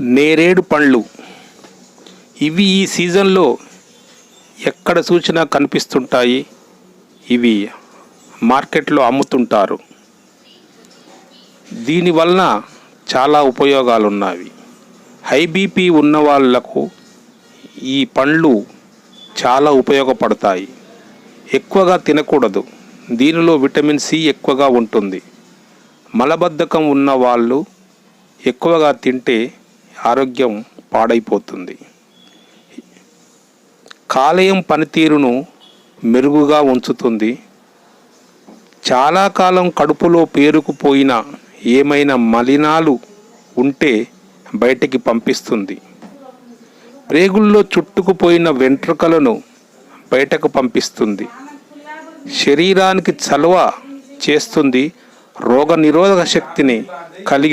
నేరేడు పండ్లు. ఇవి ఈ సీజన్లో ఎక్కడ చూసినా కనిపిస్తుంటాయి? ఇవి మార్కెట్లో అమ్ముతుంటారు. దీనివలన చాలా ఉపయోగాలు ఉన్నవి హై బీపీ ఉన్న వాళ్ళకు ఈ పండ్లు చాలా ఉపయోగపడతాయి. ఎక్కువగా తినకూడదు. దీనిలో విటమిన్ సి ఎక్కువగా ఉంటుంది. మలబద్ధకం ఉన్న వాళ్ళు ఎక్కువగా తింటే ఆరోగ్యం పాడైపోతుంది. కాలేయం పనితీరును మెరుగుగా ఉంచుతుంది. చాలా కాలం కడుపులో పేరుకుపోయిన ఏమైనా మలినాలు ఉంటే బయటికి పంపిస్తుంది. ప్రేగుల్లో చుట్టుకుపోయిన వెంట్రుకలను బయటకు పంపిస్తుంది. శరీరానికి చలవ చేస్తుంది రోగ నిరోధక శక్తిని కలిగి